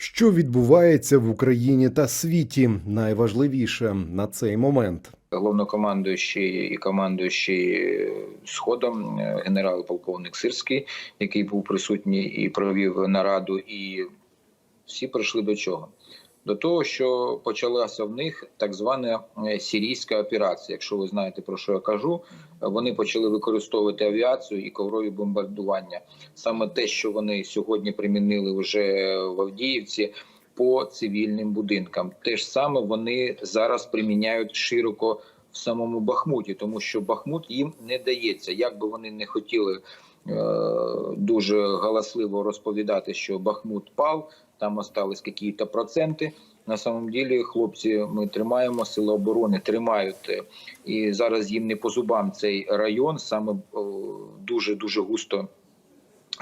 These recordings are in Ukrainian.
Що відбувається в Україні та світі? Найважливіше на цей момент. головнокомандуючий і командуючий сходом е, генерал-полковник Сирський, який був присутній і провів нараду, і всі прийшли до чого? До того, що почалася в них так звана е, сирійська операція. Якщо ви знаєте про що я кажу, вони почали використовувати авіацію і коврові бомбардування. Саме те, що вони сьогодні примінили вже в Авдіївці по цивільним будинкам. Те ж саме вони зараз приміняють широко самому Бахмуті, тому що Бахмут їм не дається. Як би вони не хотіли е, дуже галасливо розповідати, що Бахмут пав, там остались якісь проценти. На самом ділі, хлопці, ми тримаємо сили оборони, тримають е, і зараз їм не по зубам цей район, саме дуже дуже густо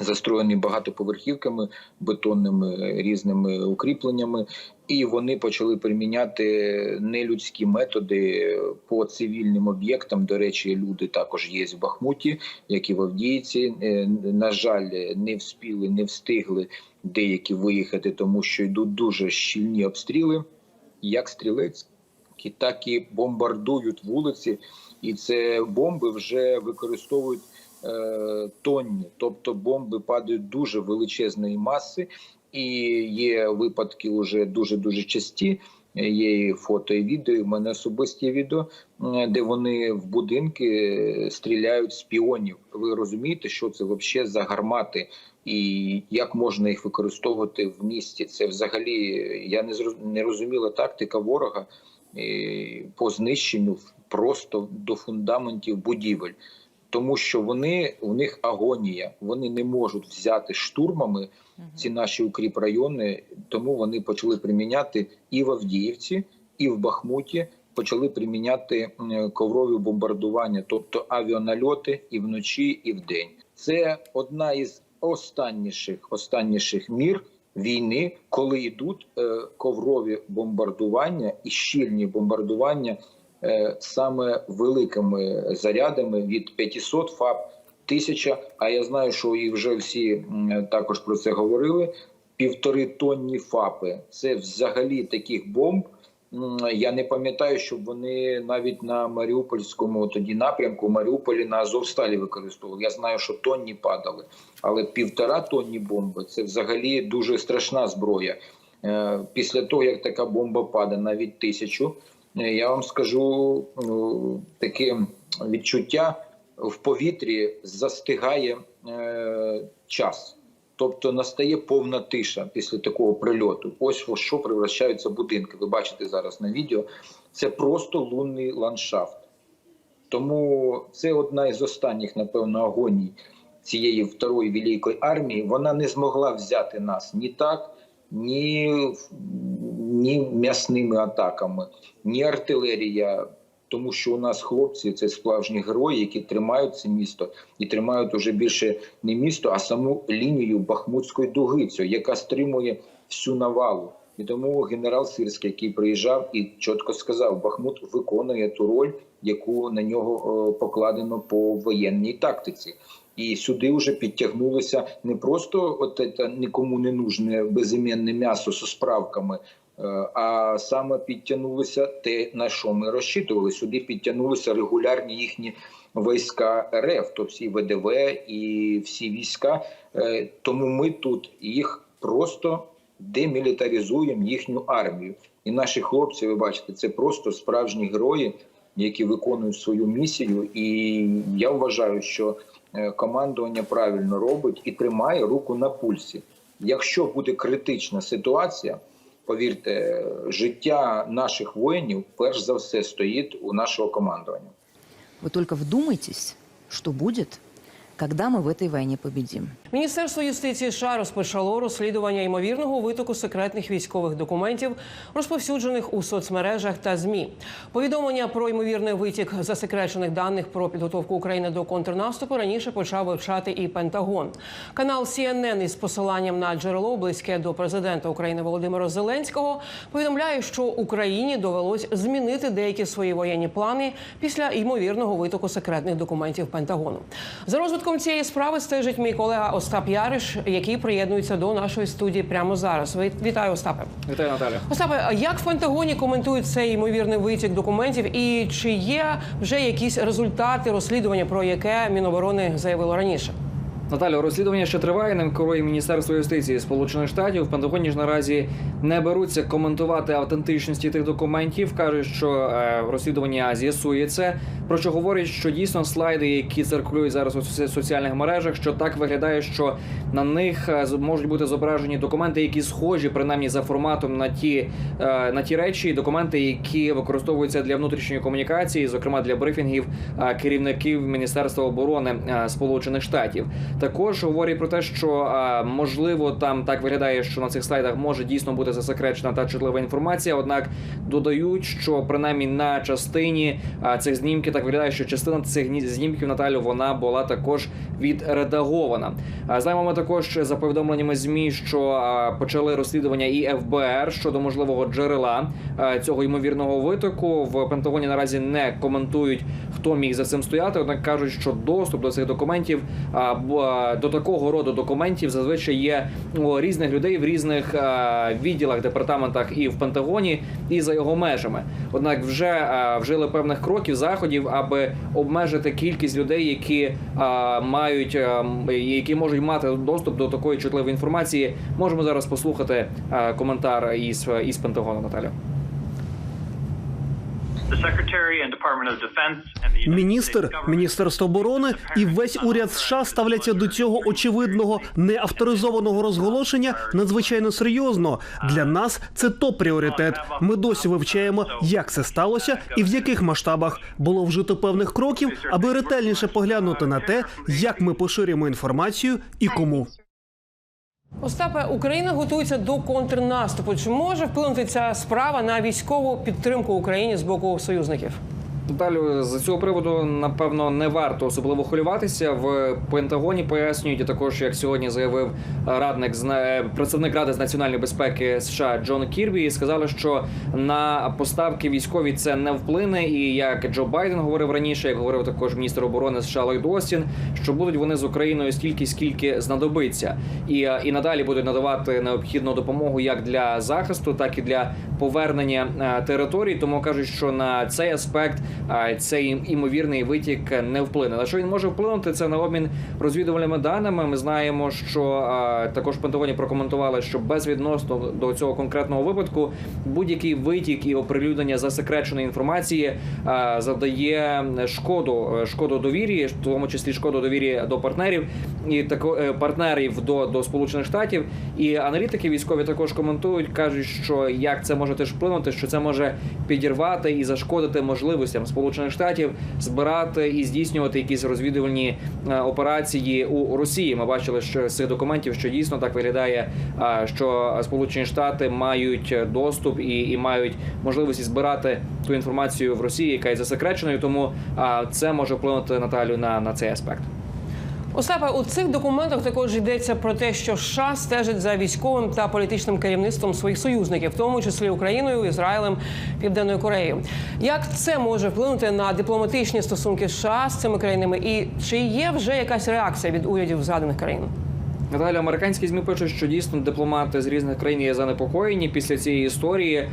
застроєний багатоповерхівками, бетонними різними укріпленнями, і вони почали приміняти нелюдські методи по цивільним об'єктам. До речі, люди також є в Бахмуті, як і в Авдіївці. Е, На жаль, не вспіли, не встигли деякі виїхати, тому що йдуть дуже щільні обстріли, як стрілець, так і бомбардують вулиці, і це бомби вже використовують тонні, тобто бомби падають дуже величезної маси, і є випадки вже дуже дуже часті. Є і фото і відео, і в мене особисті відео, е, де вони в будинки стріляють з піонів. Ви розумієте, що це взагалі за гармати, і як можна їх використовувати в місті? Це взагалі я не не розуміла тактика ворога е, по знищенню просто до фундаментів будівель тому що вони у них агонія. Вони не можуть взяти штурмами ці наші укріп райони, тому вони почали приміняти і в Авдіївці, і в Бахмуті. Почали приміняти коврові бомбардування, тобто авіанальоти і вночі, і вдень. Це одна із останніших останніших мір війни, коли йдуть е, коврові бомбардування і щільні бомбардування саме великими зарядами від 500 ФАП, 1000, А я знаю, що і вже всі також про це говорили. Півтори тонні ФАПи. Це взагалі таких бомб. Я не пам'ятаю, щоб вони навіть на Маріупольському тоді напрямку Маріуполі на Азовсталі використовували. Я знаю, що тонні падали, але півтора тонні бомби це взагалі дуже страшна зброя. Е, Після того, як така бомба падає, навіть тисячу, е, я вам скажу ну, таке відчуття в повітрі застигає е, час. Тобто настає повна тиша після такого прильоту. Ось в що превращаються будинки. Ви бачите зараз на відео. Це просто лунний ландшафт. Тому це одна із останніх, напевно, агоній цієї второї великої армії. Вона не змогла взяти нас ні так, ні, ні м'ясними атаками, ні артилерія. Тому що у нас хлопці це справжні герої, які тримають це місто і тримають уже більше не місто, а саму лінію Бахмутської дуги, цю, яка стримує всю навалу. І тому генерал Сирський, який приїжджав і чітко сказав, Бахмут виконує ту роль, яку на нього е, покладено по воєнній тактиці. І сюди вже підтягнулося не просто от це нікому не нужне безіменне м'ясо з справками, а саме підтягнулося те, на що ми розчитували. Сюди підтягнулися регулярні їхні війська РФ, то всі ВДВ і всі війська. Е, Тому ми тут їх просто демілітаризуємо їхню армію. І наші хлопці, ви бачите, це просто справжні герої, які виконують свою місію. І я вважаю, що е, командування правильно робить і тримає руку на пульсі. Якщо буде критична ситуація, повірте, життя наших воїнів перш за все стоїть у нашого командування. Ви тільки вдумайтесь, що будет, когда мы в этой войне победим. Міністерство юстиції США розпочало розслідування ймовірного витоку секретних військових документів, розповсюджених у соцмережах та змі. Повідомлення про ймовірний витік засекречених даних про підготовку України до контрнаступу раніше почав вивчати і Пентагон. Канал CNN із посиланням на джерело близьке до президента України Володимира Зеленського повідомляє, що Україні довелось змінити деякі свої воєнні плани після ймовірного витоку секретних документів Пентагону. За розвитком розвитком цієї справи стежить мій колега Остап Яриш, який приєднується до нашої студії прямо зараз. Вітаю, Остапе. Вітаю, Наталя. Остапе, як в Пентагоні коментують цей ймовірний витік документів, і чи є вже якісь результати розслідування, про яке Міноборони заявило раніше? Наталя, розслідування ще триває. Ним керує Міністерство юстиції Сполучених Штатів. В Пентагоні ж наразі не беруться коментувати автентичності тих документів. кажуть, що е, розслідування з'ясує це. Про що говорять, що дійсно слайди, які циркулюють зараз у соціальних мережах, що так виглядає, що на них е, можуть бути зображені документи, які схожі принаймні за форматом на ті е, на ті речі, документи, які використовуються для внутрішньої комунікації, зокрема для брифінгів керівників Міністерства оборони Сполучених Штатів. Також говорять про те, що е, можливо там так виглядає, що на цих слайдах може дійсно бути засекречена та чутлива інформація. Однак додають, що принаймні на частині е, цих знімків так виглядає, що частина цих ні- знімків Наталю вона була також відредагована. А Знаємо ми також за повідомленнями змі, що е, почали розслідування і ФБР щодо можливого джерела е, цього ймовірного витоку. В Пентагоні наразі не коментують, хто міг за цим стояти. Однак кажуть, що доступ до цих документів до такого роду документів зазвичай є у різних людей в різних відділах, департаментах і в Пентагоні, і за його межами. Однак вже вжили певних кроків заходів, аби обмежити кількість людей, які мають які можуть мати доступ до такої чутливої інформації. Можемо зараз послухати коментар із із Пентагону, Наталя. Міністр, Міністерство оборони і весь уряд США ставляться до цього очевидного неавторизованого розголошення надзвичайно серйозно. Для нас це топ пріоритет. Ми досі вивчаємо, як це сталося і в яких масштабах було вжито певних кроків, аби ретельніше поглянути на те, як ми поширюємо інформацію і кому. Остапе, Україна готується до контрнаступу. Чи може вплинути ця справа на військову підтримку Україні з боку союзників? Далі з цього приводу напевно не варто особливо хвилюватися. В Пентагоні пояснюють і також, як сьогодні заявив радник з представник ради з національної безпеки США Джон Кірбі, сказали, що на поставки військові це не вплине. І як Джо Байден говорив раніше, як говорив також міністр оборони США Ллойд Остін, що будуть вони з Україною стільки, скільки знадобиться, і, е, і надалі будуть надавати необхідну допомогу як для захисту, так і для повернення е, територій. Тому кажуть, що на цей аспект е, цей імовірний витік не вплине. На що він може вплинути? Це на обмін розвідувальними даними. Ми знаємо, що також Пентагоні прокоментували, що безвідносно до цього конкретного випадку будь-який витік і оприлюднення засекреченої інформації завдає шкоду, шкоду довірі, в тому числі шкоду довірі до партнерів і тако е, партнерів до, до Сполучених Штатів. І аналітики військові також коментують, кажуть, що як це може теж вплинути, що це може підірвати і зашкодити можливостям Сполучених Штатів збирати і здійснювати якісь розвідувальні е, операції у Росії. Ми бачили, що з цих документів, що дійсно так виглядає, що Сполучені Штати мають доступ і, і мають можливості збирати ту інформацію в Росії, яка є засекреченою. Тому це може вплинути Наталю на, на цей аспект. Остапе, у цих документах також йдеться про те, що США стежить за військовим та політичним керівництвом своїх союзників, в тому числі Україною, Ізраїлем, Південною Кореєю. Як це може вплинути на дипломатичні стосунки США з цими країнами? І чи є вже якась реакція від урядів згаданих країн? Наталя, американські змі пишуть, що дійсно дипломати з різних країн є занепокоєні після цієї історії. Е,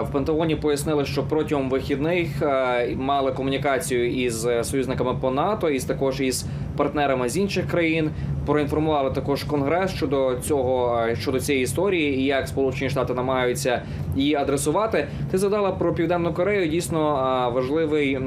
В Пентагоні пояснили, що протягом вихідних е, мали комунікацію із союзниками по НАТО, і також із партнерами з інших країн. Проінформували також конгрес щодо цього е, щодо цієї історії і як Сполучені Штати намагаються її адресувати. Ти згадала про південну Корею. Дійсно е, важливий е,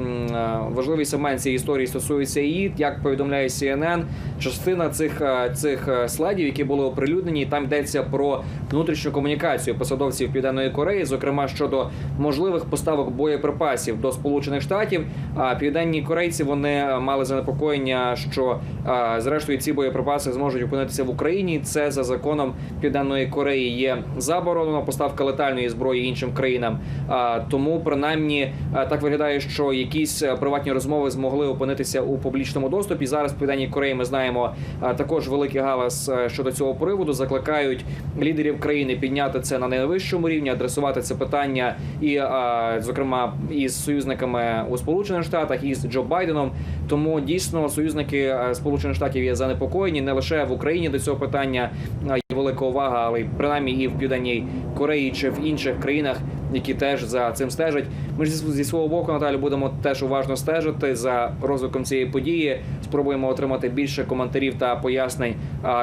важливий сегмент цієї історії стосується її. Як повідомляє CNN, частина цих цих слайдів, які були оприлюднені, там йдеться про внутрішню комунікацію посадовців Південної Кореї, зокрема щодо можливих поставок боєприпасів до Сполучених Штатів. А південні корейці вони мали занепокоєння, що е, зрештою ці боєприпаси зможуть опинитися в Україні. Це за законом Південної Кореї є заборонена поставка летальної зброї іншим країнам. А, Тому принаймні так виглядає, що якісь е, приватні розмови змогли опинитися у публічному доступі. Зараз в Південній Кореї ми знаємо також великий галас е, щодо цього приводу. Закликають лідерів країни підняти це на найвищому рівні, адресувати це питання і, зокрема, із союзниками у Сполучених Штатах і з Джо Байденом, Тому дійсно союзники е, Сполучених Штатів є занепокоєні не лише в Україні до цього питання е, є велика увага, але й принаймні і в південній Кореї чи в інших країнах, які теж за цим стежать. Ми ж зі свого боку Наталі будемо теж уважно стежити за розвитком цієї події. Спробуємо отримати більше коментарів та пояснень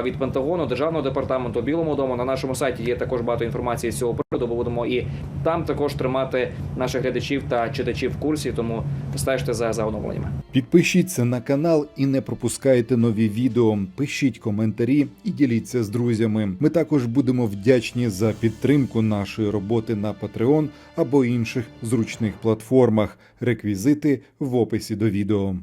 від Пентагону, державного департаменту, Білому дому. На нашому сайті є також багато інформації з цього приводу. Будемо і там також тримати наших глядачів та читачів в курсі. Тому стежте за, за оновленнями. Підпишіться на канал і не пропускайте нові відео. Пишіть коментарі і діліться з друзями. Ми також будемо вдячні за підтримку нашої роботи на Patreon або інших зручних платформах. Реквізити в описі до відео.